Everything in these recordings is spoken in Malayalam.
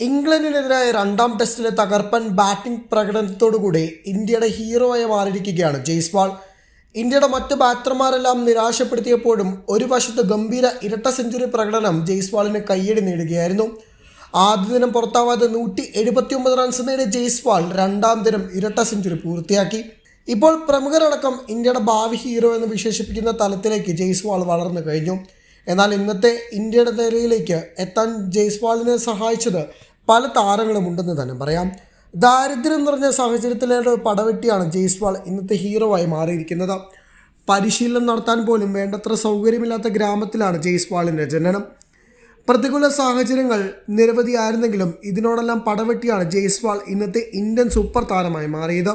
ഇംഗ്ലണ്ടിനെതിരായ രണ്ടാം ടെസ്റ്റിലെ തകർപ്പൻ ബാറ്റിംഗ് പ്രകടനത്തോടുകൂടി ഇന്ത്യയുടെ ഹീറോയെ മാറിയിരിക്കുകയാണ് ജയ്സ്വാൾ ഇന്ത്യയുടെ മറ്റ് ബാറ്റർമാരെല്ലാം നിരാശപ്പെടുത്തിയപ്പോഴും ഒരു വശത്ത് ഗംഭീര ഇരട്ട സെഞ്ചുറി പ്രകടനം ജയ്സ്വാളിന് കയ്യടി നേടുകയായിരുന്നു. ആദ്യ ദിനം പുറത്താവാതെ നൂറ്റി എഴുപത്തി ഒമ്പത് റൺസ് നേടിയ ജയ്സ്വാൾ രണ്ടാം ദിനം ഇരട്ട സെഞ്ചുറി പൂർത്തിയാക്കി. ഇപ്പോൾ പ്രമുഖരടക്കം ഇന്ത്യയുടെ ഭാവി ഹീറോ എന്ന് വിശേഷിപ്പിക്കുന്ന തലത്തിലേക്ക് ജയ്സ്വാൾ വളർന്നു കഴിഞ്ഞു. എന്നാൽ ഇന്നത്തെ ഇന്ത്യയുടെ നിലയിലേക്ക് എത്താൻ ജയ്സ്വാളിനെ സഹായിച്ചത് പല താരങ്ങളും ഉണ്ടെന്ന് തന്നെ പറയാം. ദാരിദ്ര്യം നിറഞ്ഞ സാഹചര്യത്തിലെ പടവെട്ടിയാണ് ജയ്സ്വാൾ ഇന്നത്തെ ഹീറോ ആയി മാറിയിരിക്കുന്നത്. പരിശീലനം നടത്താൻ പോലും വേണ്ടത്ര സൗകര്യമില്ലാത്ത ഗ്രാമത്തിലാണ് ജയ്സ്വാളിന്റെ ജനനം. പ്രതികൂല സാഹചര്യങ്ങൾ നിരവധിയായിരുന്നെങ്കിലും ഇതിനോടെല്ലാം പടവെട്ടിയാണ് ജയ്സ്വാൾ ഇന്നത്തെ ഇന്ത്യൻ സൂപ്പർ താരമായി മാറിയത്.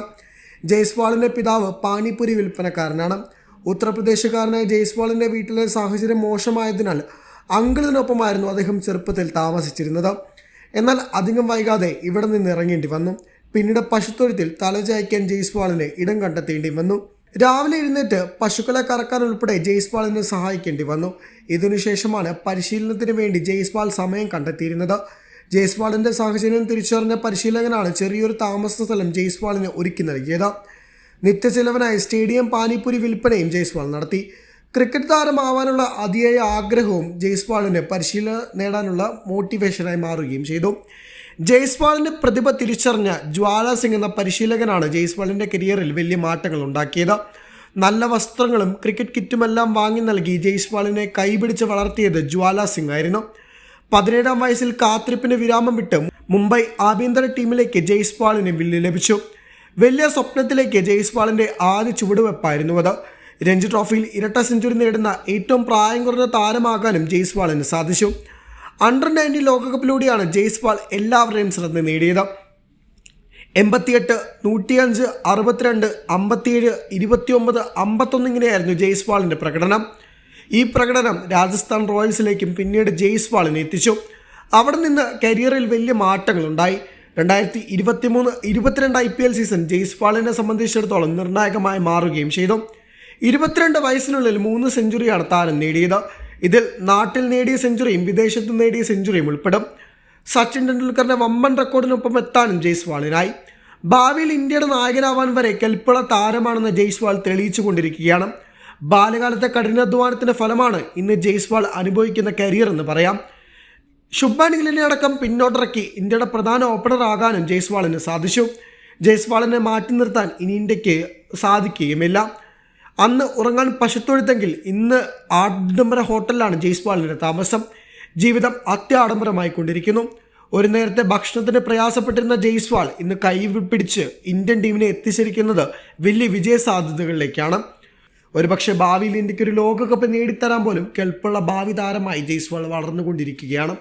ജയ്സ്വാളിന്റെ പിതാവ് പാനിപ്പുരി വിൽപ്പനക്കാരനാണ്. ഉത്തർപ്രദേശുകാരനായ ജയ്സ്വാളിന്റെ വീട്ടിലെ സാഹചര്യം മോശമായതിനാൽ അങ്കിളിനൊപ്പമായിരുന്നു അദ്ദേഹം ചെറുപ്പത്തിൽ താമസിച്ചിരുന്നത്. എന്നാൽ അധികം വൈകാതെ ഇവിടെ നിന്ന് ഇറങ്ങേണ്ടി വന്നു. പിന്നീട് പശുത്തൊഴുത്തിൽ തലചായ്ക്കാൻ ജയ്സ്വാളിന് ഇടം കണ്ടെത്തേണ്ടി വന്നു. രാവിലെ എഴുന്നേറ്റ് പശുക്കളെ കറക്കാൻ ഉൾപ്പെടെ ജയ്സ്വാളിനെ സഹായിക്കേണ്ടി വന്നു. ഇതിനുശേഷമാണ് പരിശീലനത്തിന് വേണ്ടി ജയ്സ്വാൾ സമയം കണ്ടെത്തിയിരുന്നത്. ജയ്സ്വാളിന്റെ സാഹചര്യം തിരിച്ചറിഞ്ഞ പരിശീലകനാണ് ചെറിയൊരു താമസ സ്ഥലം ജയ്സ്വാളിന് ഒരുക്കി നൽകിയത്. നിത്യചെലവനായി സ്റ്റേഡിയം പാനിപ്പുരി വിൽപ്പനയും ജയ്സ്വാൾ നടത്തി. ക്രിക്കറ്റ് താരമാവാനുള്ള അതിയായ ആഗ്രഹവും ജയ്സ്വാളിന് പരിശീലനം നേടാനുള്ള മോട്ടിവേഷനായി മാറുകയും ചെയ്തു. ജയ്സ്വാളിന്റെ പ്രതിഭ തിരിച്ചറിഞ്ഞ ജ്വാല സിംഗ് എന്ന പരിശീലകനാണ് ജയ്സ്വാളിന്റെ കരിയറിൽ വലിയ മാറ്റങ്ങൾ ഉണ്ടാക്കിയത്. നല്ല വസ്ത്രങ്ങളും ക്രിക്കറ്റ് കിറ്റുമെല്ലാം വാങ്ങി നൽകി ജയ്സ്വാളിനെ കൈപിടിച്ച് വളർത്തിയത് ജ്വാല സിംഗ് ആയിരുന്നു. പതിനേഴാം വയസ്സിൽ കാത്തിരിപ്പിന് വിരാമം വിട്ട് മുംബൈ ആഭ്യന്തര ടീമിലേക്ക് ജയ്സ്വാളിന് വില്ല് ലഭിച്ചു. വലിയ സ്വപ്നത്തിലേക്ക് ജയ്സ്വാളിന്റെ ആദ്യ ചുവടുവെപ്പായിരുന്നു അത്. രഞ്ജി ട്രോഫിയിൽ ഇരട്ട സെഞ്ചുറി നേടുന്ന ഏറ്റവും പ്രായം കുറഞ്ഞ താരമാകാനും ജയ്സ്വാളിന് സാധിച്ചു. അണ്ടർ നയന്റീൻ ലോകകപ്പിലൂടെയാണ് ജയ്സ്വാൾ എല്ലാവരുടെയും ശ്രദ്ധ നേടിയത്. എൺപത്തിയെട്ട് നൂറ്റിയഞ്ച് അറുപത്തിരണ്ട് അമ്പത്തിയേഴ് ഇരുപത്തിയൊമ്പത് അമ്പത്തൊന്ന് ഇങ്ങനെയായിരുന്നു ജയ്സ്വാളിന്റെ പ്രകടനം. ഈ പ്രകടനം രാജസ്ഥാൻ റോയൽസിലേക്കും പിന്നീട് ജയ്സ്വാളിനെ എത്തിച്ചു. അവിടെ നിന്ന് കരിയറിൽ വലിയ മാറ്റങ്ങളുണ്ടായി. രണ്ടായിരത്തി ഇരുപത്തി മൂന്ന് ഇരുപത്തിരണ്ട് ഐ പി എൽ സീസൺ ജയ്സ്വാളിനെ സംബന്ധിച്ചിടത്തോളം നിർണായകമായി മാറുകയും ചെയ്തു. ഇരുപത്തിരണ്ട് വയസ്സിനുള്ളിൽ മൂന്ന് സെഞ്ചുറി താരം നേടിയത്. ഇതിൽ നാട്ടിൽ നേടിയ സെഞ്ചുറിയും വിദേശത്ത് നേടിയ സെഞ്ചുറിയും ഉൾപ്പെടും. സച്ചിൻ ടെണ്ടുൽക്കറിന്റെ വമ്പൻ റെക്കോർഡിനൊപ്പം എത്താനും ജയ്സ്വാളിനായി. ഭാവിയിൽ ഇന്ത്യയുടെ നായകനാവാൻ വരെ കെൽപ്പുള താരമാണെന്ന് ജയ്സ്വാൾ തെളിയിച്ചു കൊണ്ടിരിക്കുകയാണ് ബാലകാലത്തെ കഠിനാധ്വാനത്തിന്റെ ഫലമാണ് ഇന്ന് ജയ്സ്വാൾ അനുഭവിക്കുന്ന കരിയർ എന്ന് പറയാം. ശുഭ്മാൻ ഗില്ലിനെ അടക്കം പിന്നോട്ടിറക്കി ഇന്ത്യയുടെ പ്രധാന ഓപ്പണർ ആകാനും ജയ്സ്വാളിന് സാധിച്ചു. ജയ്സ്വാളിനെ മാറ്റി നിർത്താൻ ഇനി ഇന്ത്യയ്ക്ക് സാധിക്കുകയുമില്ല. അന്ന് ഉറങ്ങാൻ പശുത്തൊഴുത്തെങ്കിൽ ഇന്ന് ആഡംബര ഹോട്ടലിലാണ് ജയ്സ്വാളിന്റെ താമസം. ജീവിതം അത്യാഡംബരമായി കൊണ്ടിരിക്കുന്നു ഒരു നേരത്തെ ഭക്ഷണത്തിന് പ്രയാസപ്പെട്ടിരുന്ന ജയ്സ്വാൾ ഇന്ന് കൈ ഇന്ത്യൻ ടീമിനെ എത്തിച്ചിരിക്കുന്നത് വലിയ വിജയ സാധ്യതകളിലേക്കാണ്. ഒരുപക്ഷെ ഭാവിയിൽ ഇന്ത്യയ്ക്ക് ഒരു ലോകകപ്പ് നേടിത്തരാൻ പോലും കെൽപ്പുള്ള ഭാവി താരമായി ജയ്സ്വാൾ വളർന്നുകൊണ്ടിരിക്കുകയാണ്.